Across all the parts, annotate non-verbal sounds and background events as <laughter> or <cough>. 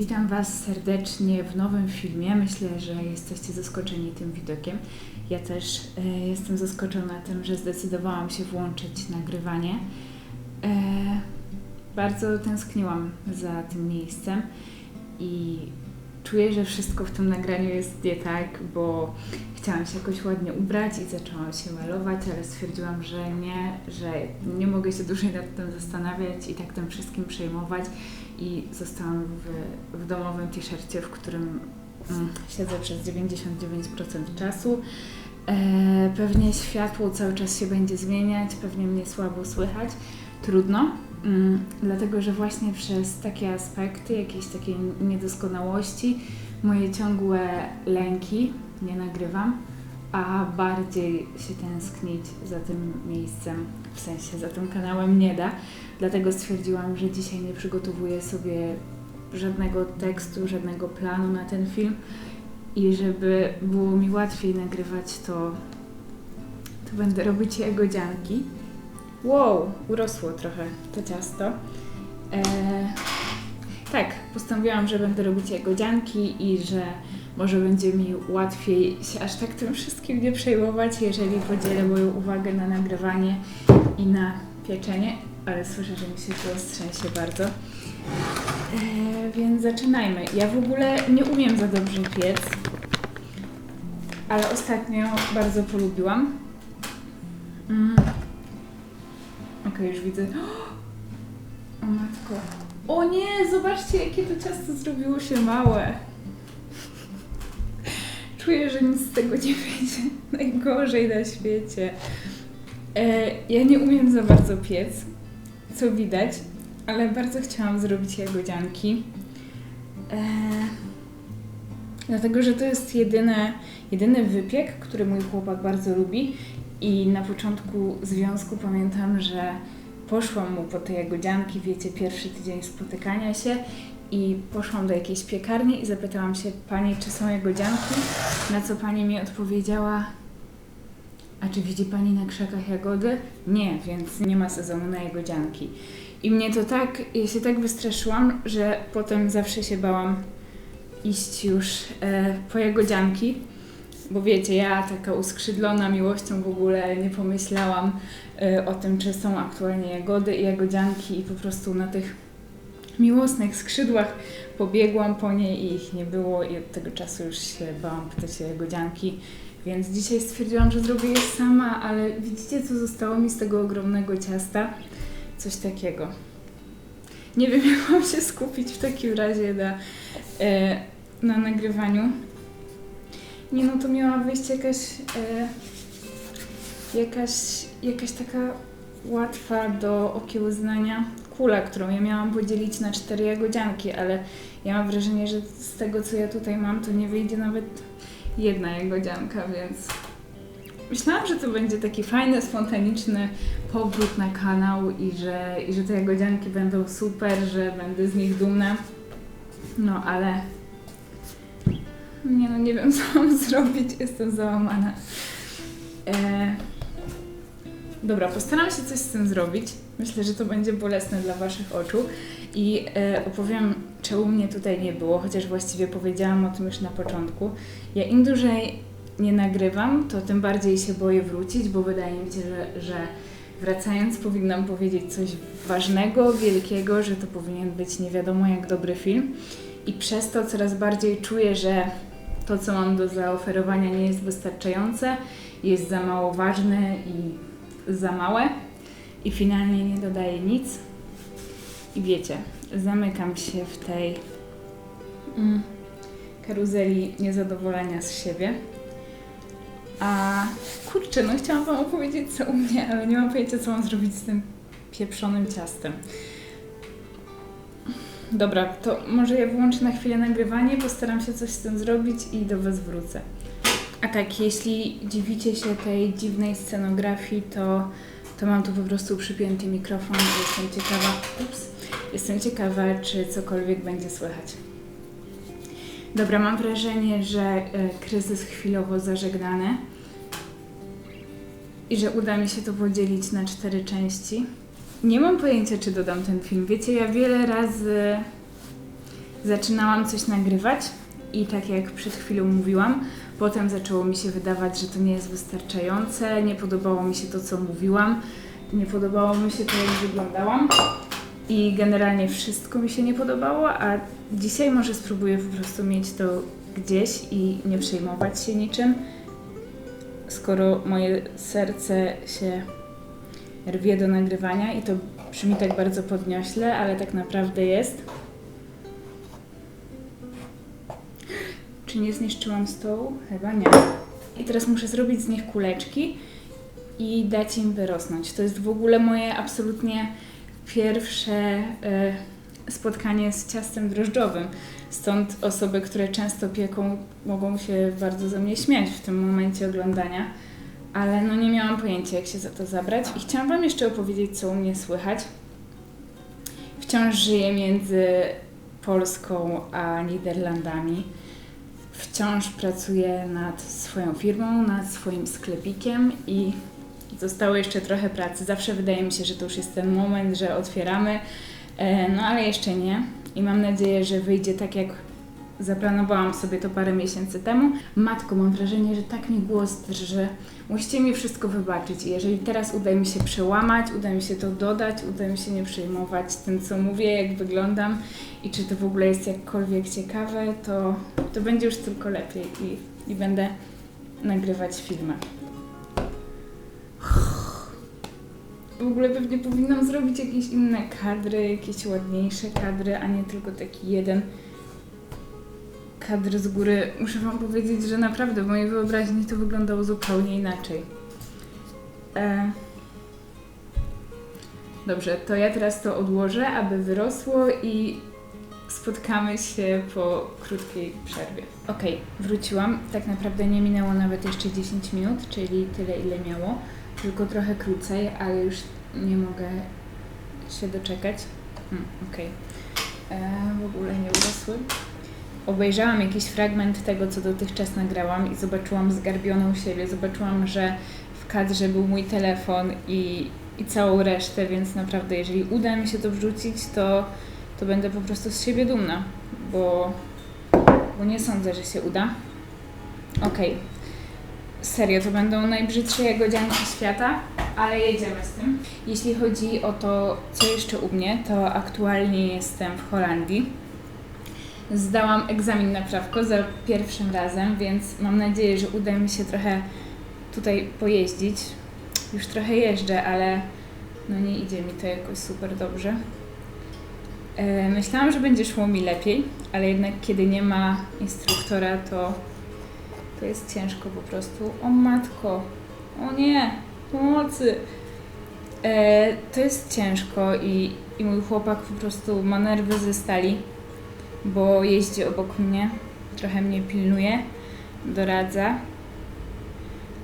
Witam Was serdecznie w nowym filmie. Myślę, że jesteście zaskoczeni tym widokiem. Ja też e, jestem zaskoczona tym, że zdecydowałam się włączyć nagrywanie. E, bardzo tęskniłam za tym miejscem i czuję, że wszystko w tym nagraniu jest nie tak, bo chciałam się jakoś ładnie ubrać i zaczęłam się malować, ale stwierdziłam, że nie, że nie mogę się dłużej nad tym zastanawiać i tak tym wszystkim przejmować i zostałam w, w domowym t-shircie, w którym mm, siedzę przez 99% czasu. E, pewnie światło cały czas się będzie zmieniać, pewnie mnie słabo słychać. Trudno, mm, dlatego że właśnie przez takie aspekty, jakieś takie niedoskonałości, moje ciągłe lęki nie nagrywam, a bardziej się tęsknić za tym miejscem, w sensie za tym kanałem nie da. Dlatego stwierdziłam, że dzisiaj nie przygotowuję sobie żadnego tekstu, żadnego planu na ten film i żeby było mi łatwiej nagrywać, to, to będę robić jagodzianki. Wow, urosło trochę to ciasto. Eee, tak, postanowiłam, że będę robić jagodzianki i że może będzie mi łatwiej się aż tak tym wszystkim nie przejmować, jeżeli podzielę moją uwagę na nagrywanie i na pieczenie, ale słyszę, że mi się to strzęsie bardzo. Eee, więc zaczynajmy. Ja w ogóle nie umiem za dobrze piec, ale ostatnio bardzo polubiłam. Mm. Okej, już widzę. <gasps> O matko. O nie, zobaczcie jakie to ciasto zrobiło się małe. <laughs> Czuję, że nic z tego nie wyjdzie. <laughs> Najgorzej na świecie. E, ja nie umiem za bardzo piec, co widać, ale bardzo chciałam zrobić jagodzianki. E, dlatego, że to jest jedyne, jedyny wypiek, który mój chłopak bardzo lubi i na początku związku pamiętam, że poszłam mu po te jagodzianki, wiecie, pierwszy tydzień spotykania się i poszłam do jakiejś piekarni i zapytałam się pani, czy są jagodzianki, na co pani mi odpowiedziała, a czy widzi pani na krzakach jagody? Nie, więc nie ma sezonu na jagodzianki. I mnie to tak, ja się tak wystraszyłam, że potem zawsze się bałam iść już e, po jagodzianki, bo wiecie, ja taka uskrzydlona miłością w ogóle nie pomyślałam e, o tym, czy są aktualnie jagody i jagodzianki i po prostu na tych miłosnych skrzydłach pobiegłam po niej i ich nie było i od tego czasu już się bałam pytać się jagodzianki, więc dzisiaj stwierdziłam, że zrobię je sama, ale widzicie, co zostało mi z tego ogromnego ciasta? Coś takiego. Nie wiem, <laughs> jak mam się skupić w takim razie na, e, na nagrywaniu. Nie no, to miała wyjść jakaś, e, jakaś, jakaś taka łatwa do okiełznania kula, którą ja miałam podzielić na cztery jagodzianki, ale ja mam wrażenie, że z tego, co ja tutaj mam, to nie wyjdzie nawet jedna jagodzianka, więc myślałam, że to będzie taki fajny, spontaniczny powrót na kanał i że, i że te jagodzianki będą super, że będę z nich dumna. No, ale nie no, nie wiem, <laughs> co mam zrobić, jestem załamana. E... Dobra, postaram się coś z tym zrobić. Myślę, że to będzie bolesne dla Waszych oczu i e, opowiem, czemu mnie tutaj nie było, chociaż właściwie powiedziałam o tym już na początku. Ja im dłużej nie nagrywam, to tym bardziej się boję wrócić, bo wydaje mi się, że, że wracając powinnam powiedzieć coś ważnego, wielkiego, że to powinien być nie wiadomo jak dobry film. I przez to coraz bardziej czuję, że to, co mam do zaoferowania, nie jest wystarczające, jest za mało ważne i za małe i finalnie nie dodaję nic. I wiecie, zamykam się w tej mm, karuzeli niezadowolenia z siebie. A kurczę, no chciałam Wam opowiedzieć co u mnie, ale nie mam pojęcia, co mam zrobić z tym pieprzonym ciastem. Dobra, to może ja wyłączę na chwilę nagrywanie, postaram się coś z tym zrobić i do Was wrócę. A tak, jeśli dziwicie się tej dziwnej scenografii, to, to mam tu po prostu przypięty mikrofon i jestem ciekawa, ups, jestem ciekawa, czy cokolwiek będzie słychać. Dobra, mam wrażenie, że y, kryzys chwilowo zażegnany i że uda mi się to podzielić na cztery części. Nie mam pojęcia, czy dodam ten film. Wiecie, ja wiele razy zaczynałam coś nagrywać i tak jak przed chwilą mówiłam, potem zaczęło mi się wydawać, że to nie jest wystarczające, nie podobało mi się to, co mówiłam, nie podobało mi się to, jak wyglądałam i generalnie wszystko mi się nie podobało, a dzisiaj może spróbuję po prostu mieć to gdzieś i nie przejmować się niczym, skoro moje serce się rwie do nagrywania i to brzmi tak bardzo podniośle, ale tak naprawdę jest. Czy nie zniszczyłam stołu? Chyba nie. I teraz muszę zrobić z nich kuleczki i dać im wyrosnąć. To jest w ogóle moje absolutnie pierwsze e, spotkanie z ciastem drożdżowym. Stąd osoby, które często pieką, mogą się bardzo ze mnie śmiać w tym momencie oglądania. Ale no nie miałam pojęcia, jak się za to zabrać. I chciałam Wam jeszcze opowiedzieć, co u mnie słychać. Wciąż żyję między Polską a Niderlandami. Wciąż pracuję nad swoją firmą, nad swoim sklepikiem i zostało jeszcze trochę pracy. Zawsze wydaje mi się, że to już jest ten moment, że otwieramy, e, no ale jeszcze nie. I mam nadzieję, że wyjdzie tak, jak zaplanowałam sobie to parę miesięcy temu. Matko, mam wrażenie, że tak mi głos drży. Musicie mi wszystko wybaczyć. I jeżeli teraz uda mi się przełamać, uda mi się to dodać, uda mi się nie przejmować tym, co mówię, jak wyglądam i czy to w ogóle jest jakkolwiek ciekawe, to, to będzie już tylko lepiej i, i będę nagrywać filmy. W ogóle pewnie powinnam zrobić jakieś inne kadry, jakieś ładniejsze kadry, a nie tylko taki jeden kadr z góry. Muszę Wam powiedzieć, że naprawdę w mojej wyobraźni to wyglądało zupełnie inaczej. E... Dobrze, to ja teraz to odłożę, aby wyrosło i spotkamy się po krótkiej przerwie. Ok, wróciłam. Tak naprawdę nie minęło nawet jeszcze 10 minut, czyli tyle ile miało, tylko trochę krócej, ale już nie mogę się doczekać. Hmm, ok. E, w ogóle nie urosły. Obejrzałam jakiś fragment tego, co dotychczas nagrałam i zobaczyłam zgarbioną siebie. Zobaczyłam, że w kadrze był mój telefon i, i całą resztę, więc naprawdę, jeżeli uda mi się to wrzucić, to, to będę po prostu z siebie dumna, bo, bo nie sądzę, że się uda. Okej. Serio, to będą najbrzydsze jagodzianki świata, ale jedziemy z tym. Jeśli chodzi o to, co jeszcze u mnie, to aktualnie jestem w Holandii. Zdałam egzamin na prawko za pierwszym razem, więc mam nadzieję, że uda mi się trochę tutaj pojeździć. Już trochę jeżdżę, ale no nie idzie mi to jakoś super dobrze. E, myślałam, że będzie szło mi lepiej, ale jednak kiedy nie ma instruktora, to, to jest ciężko po prostu. O matko, o nie, pomocy. E, to jest ciężko i, i mój chłopak po prostu ma nerwy ze stali, bo jeździ obok mnie, trochę mnie pilnuje, doradza.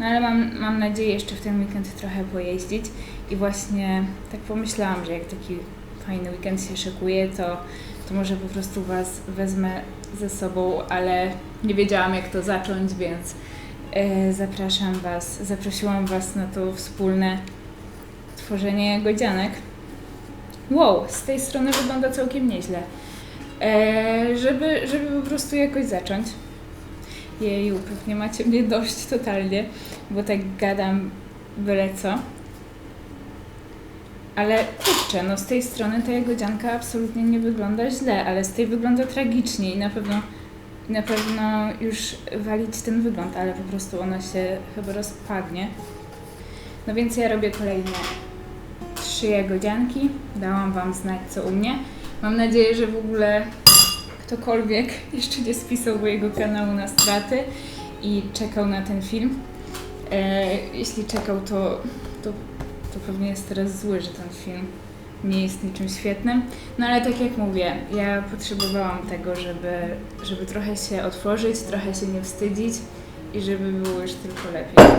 No ale mam, mam nadzieję jeszcze w ten weekend trochę pojeździć i właśnie tak pomyślałam, że jak taki fajny weekend się szykuje, to, to może po prostu Was wezmę ze sobą, ale nie wiedziałam jak to zacząć, więc e, zapraszam Was, zaprosiłam Was na to wspólne tworzenie jagodzianek. Wow, z tej strony wygląda całkiem nieźle. E, żeby, żeby po prostu jakoś zacząć. Jeju, pewnie macie mnie dość totalnie, bo tak gadam byle co. Ale kurczę, no z tej strony ta jagodzianka absolutnie nie wygląda źle, ale z tej wygląda tragicznie i na pewno, na pewno już walić ten wygląd, ale po prostu ona się chyba rozpadnie. No więc ja robię kolejne trzy jagodzianki. Dałam Wam znać co u mnie. Mam nadzieję, że w ogóle ktokolwiek jeszcze nie spisał mojego kanału na straty i czekał na ten film. E, jeśli czekał, to, to, to pewnie jest teraz zły, że ten film nie jest niczym świetnym. No ale tak jak mówię, ja potrzebowałam tego, żeby, żeby trochę się otworzyć, trochę się nie wstydzić i żeby było już tylko lepiej.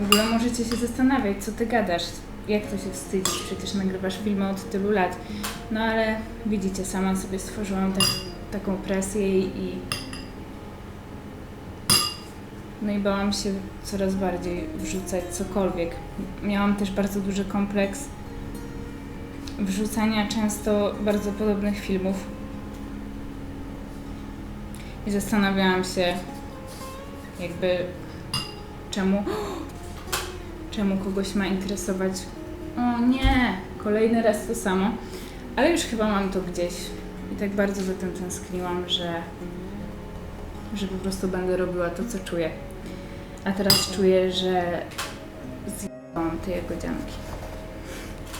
W ogóle możecie się zastanawiać, co ty gadasz, jak to się wstydzić, przecież nagrywasz filmy od tylu lat. No ale widzicie, sama sobie stworzyłam tak, taką presję i, no i bałam się coraz bardziej wrzucać cokolwiek. Miałam też bardzo duży kompleks wrzucania często bardzo podobnych filmów. I zastanawiałam się, jakby czemu, czemu kogoś ma interesować. O nie, kolejny raz to samo. Ale już chyba mam to gdzieś. I tak bardzo za tym tęskniłam, że, że po prostu będę robiła to, co czuję. A teraz czuję, że zjadłam te jagodzianki.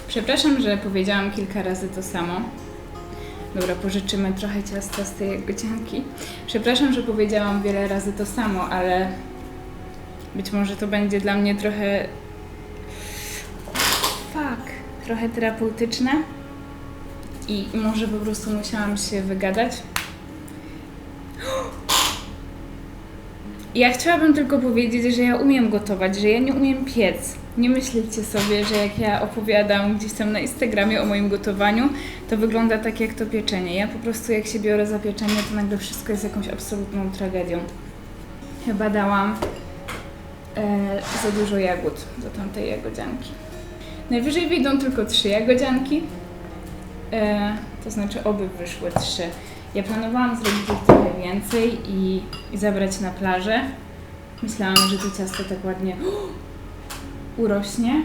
Przepraszam, że powiedziałam kilka razy to samo. Dobra, pożyczymy trochę ciasta z tej jagodzianki. Przepraszam, że powiedziałam wiele razy to samo, ale być może to będzie dla mnie trochę. Trochę terapeutyczne. I może po prostu musiałam się wygadać. Ja chciałabym tylko powiedzieć, że ja umiem gotować, że ja nie umiem piec. Nie myślcie sobie, że jak ja opowiadam gdzieś tam na Instagramie o moim gotowaniu, to wygląda tak jak to pieczenie. Ja po prostu jak się biorę za pieczenie, to nagle wszystko jest jakąś absolutną tragedią. Chyba dałam e, za dużo jagód do tamtej jagodzianki. Najwyżej wyjdą tylko trzy jagodzianki, e, to znaczy oby wyszły trzy. Ja planowałam zrobić ich trochę więcej i, i zabrać na plażę. Myślałam, że to ciasto tak ładnie <gasps> urośnie.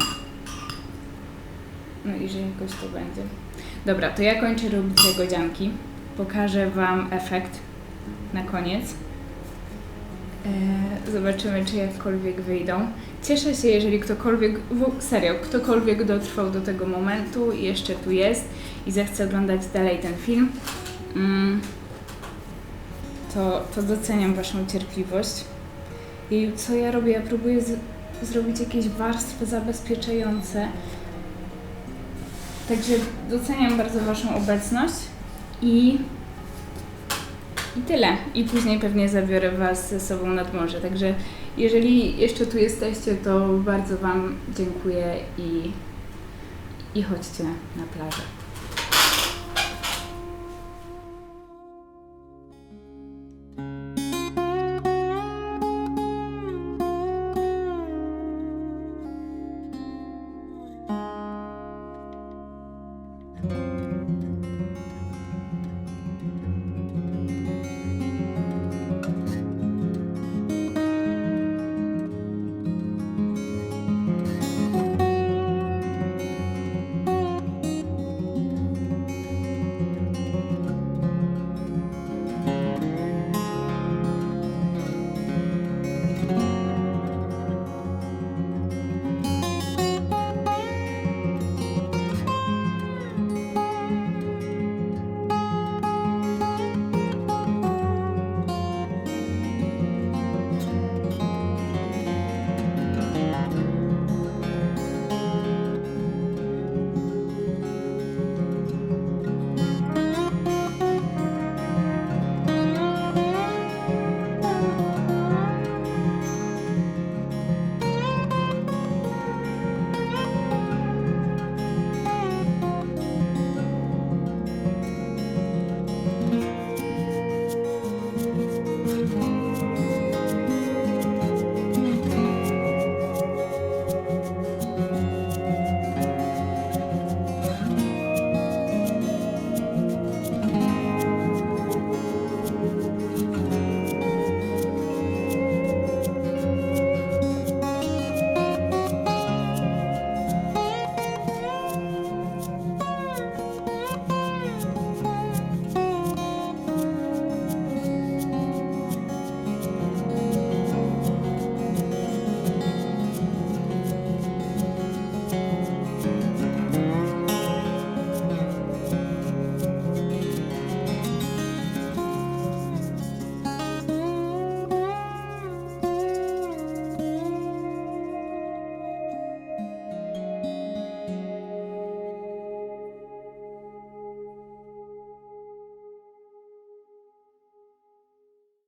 No i że jakoś to będzie. Dobra, to ja kończę robić jagodzianki. Pokażę Wam efekt na koniec. Eee, zobaczymy, czy jakkolwiek wyjdą. Cieszę się, jeżeli ktokolwiek, serio, ktokolwiek dotrwał do tego momentu i jeszcze tu jest i zechce oglądać dalej ten film, mm, to, to doceniam Waszą cierpliwość. I co ja robię? Ja próbuję z, zrobić jakieś warstwy zabezpieczające. Także doceniam bardzo Waszą obecność i, i tyle. I później pewnie zabiorę Was ze sobą nad morze. Także jeżeli jeszcze tu jesteście, to bardzo Wam dziękuję i, i chodźcie na plażę.